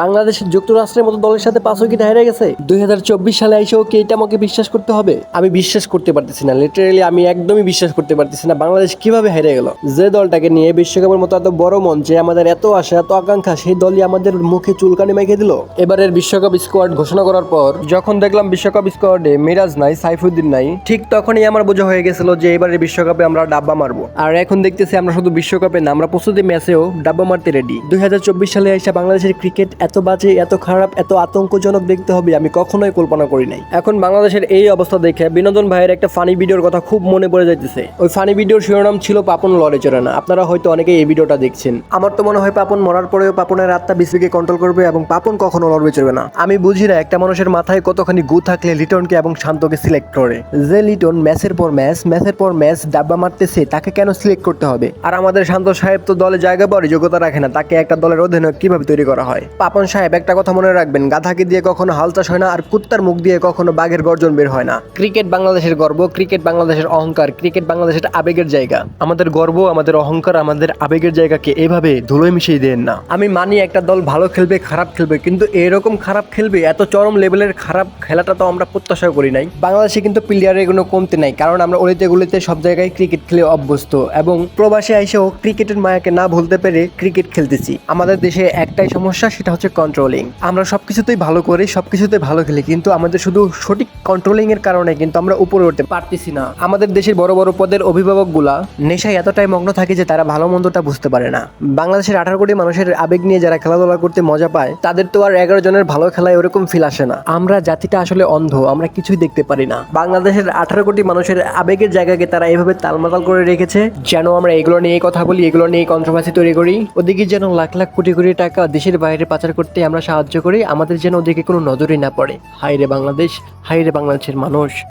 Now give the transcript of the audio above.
বাংলাদেশ যুক্তরাষ্ট্রের মতো দলের সাথে পাঁচ উইকেট হেরে গেছে। দুই হাজার চব্বিশ সালে এসেও কি এটা আমাকে বিশ্বাস করতে হবে। আমি বিশ্বাস করতে পারতেছি না লিটারেলি আমি একদমই বিশ্বাস করতে পারতেছি না বাংলাদেশ কীভাবে হেরে গেল। যে দলটাকে নিয়ে বিশ্বকাপের মতো এত বড় মঞ্চে আমাদের এত আশা, এত আকাঙ্ক্ষা, সেই দলই আমাদের মুখে চুলকানি মেখে দিল। এবারের বিশ্বকাপ স্কোয়াড ঘোষণা করার পর যখন দেখলাম বিশ্বকাপ স্কোয়াডে মিরাজ নাই, সাইফুদ্দিন নাই, ঠিক তখনই আমার বোঝা হয়ে গেছিল যে এবারের বিশ্বকাপে আমরা ডাব্বা মারবো। আর এখন দেখতেছি আমরা শুধু বিশ্বকাপে না, আমরা প্রস্তুতি ম্যাচেও ডাব্বা মারতে রেডি দুই হাজার চব্বিশ সালে এসে বাংলাদেশের ক্রিকেট এত বাজে, এত খারাপ, এত আতঙ্কজনক দেখতে হবে, আমি কখনোই কল্পনা করি নাই। এখন বাংলাদেশের এই অবস্থা দেখে বিনোদন ভাইয়ের একটা ফানি ভিডিওর কথা খুব মনে পড়ে যাইতেছে। ওই ফানি ভিডিওর শিরোনাম ছিল পাপন লড়ে চড়ে না। আপনারা হয়তো অনেকেই এই ভিডিওটা দেখছেন। আমার তো মনে হয় পাপন মরার পরেও পাপনের আত্মা বিসিকে কন্ট্রোল করবে এবং পাপন কখনো লড়বে চড়বে না। আমি বুঝি না একটা মানুষের মাথায় কতখানি গু থাকলে লিটনকে এবং শান্তকে সিলেক্ট করে। যে লিটন ম্যাচের পর ম্যাচ, ম্যাচের পর ম্যাচ ডাব্বা মারতেছে, তাকে কেন সিলেক্ট করতে হবে? আর আমাদের শান্ত সাহেব তো দলে জায়গা পরে যোগ্যতা রাখে না, তাকে একটা দলের অধীনে কীভাবে তৈরি করা হয়? পাপন সাহেব, একটা কথা মনে রাখবেন, গাধাকে দিয়ে কখনো হাল চাষ হয় না আর কুত্তার মুখ দিয়ে কখনো বাঘের গর্জন বের হয় না। ক্রিকেট বাংলাদেশের গর্ব, ক্রিকেট বাংলাদেশের অহংকার, ক্রিকেট বাংলাদেশের আবেগের জায়গা। আমাদের গর্ব, আমাদের অহংকার, আমাদের আবেগের জায়গাকে এভাবে ধুলোয় মিশিয়ে দেন না। আমি মানি একটা দল ভালো খেলবে, খারাপ খেলবে, কিন্তু এরকম খারাপ খেলবে, এত চরম লেভেলের খারাপ খেলাটা তো আমরা প্রত্যাশা করি নাই। বাংলাদেশে কিন্তু প্লেয়ারের কোনো কমতে নাই, কারণ আমরা অলিতে গলিতে সব জায়গায় ক্রিকেট খেলে অভ্যস্ত এবং প্রবাসে এসেও ক্রিকেটের মায়াকে না ভুলতে পেরে ক্রিকেট খেলতেছি। আমাদের দেশে একটাই সমস্যা, সেটা হচ্ছে কন্ট্রোলিং আমরা সবকিছুতেই ভালো করি, সবকিছুতেই ভালো খেলি, কিন্তু আমাদের শুধু সঠিক কন্ট্রোলিং এর কারণে কিন্তু আমরা উপরে উঠতে পারতেছি না। আমাদের দেশের বড় বড় পদের অভিভাবকগুলা নেশায় এতটাই মগ্ন থাকে যে তারা ভালো মন্দটা বুঝতে পারে না। বাংলাদেশের আঠারো কোটি মানুষের আবেগ নিয়ে যারা খেলাধুলা করতে মজা পায়, তাদের তো আর এগারো জনের ভালো খেলায় ওরকম ফিল আসে না। আমরা জাতিটা আসলে অন্ধ, আমরা কিছুই দেখতে পারি না। বাংলাদেশের আঠারো কোটি মানুষের আবেগের জায়গাকে তারা এইভাবে তালমাতাল করে রেখেছে, যেন আমরা এগুলো নিয়ে কথা বলি, এগুলো নিয়ে কন্ট্রোভার্সি তৈরি করি। ওদিকে যেন লাখ লাখ কোটি কোটি টাকা দেশের বাইরে পাচার করতে আমরা সাহায্য করি, আমাদের যেন ওদিকে কোনো নজরই না পড়ে। হাই রে বাংলাদেশ হাই রে বাংলাদেশের মানুষ।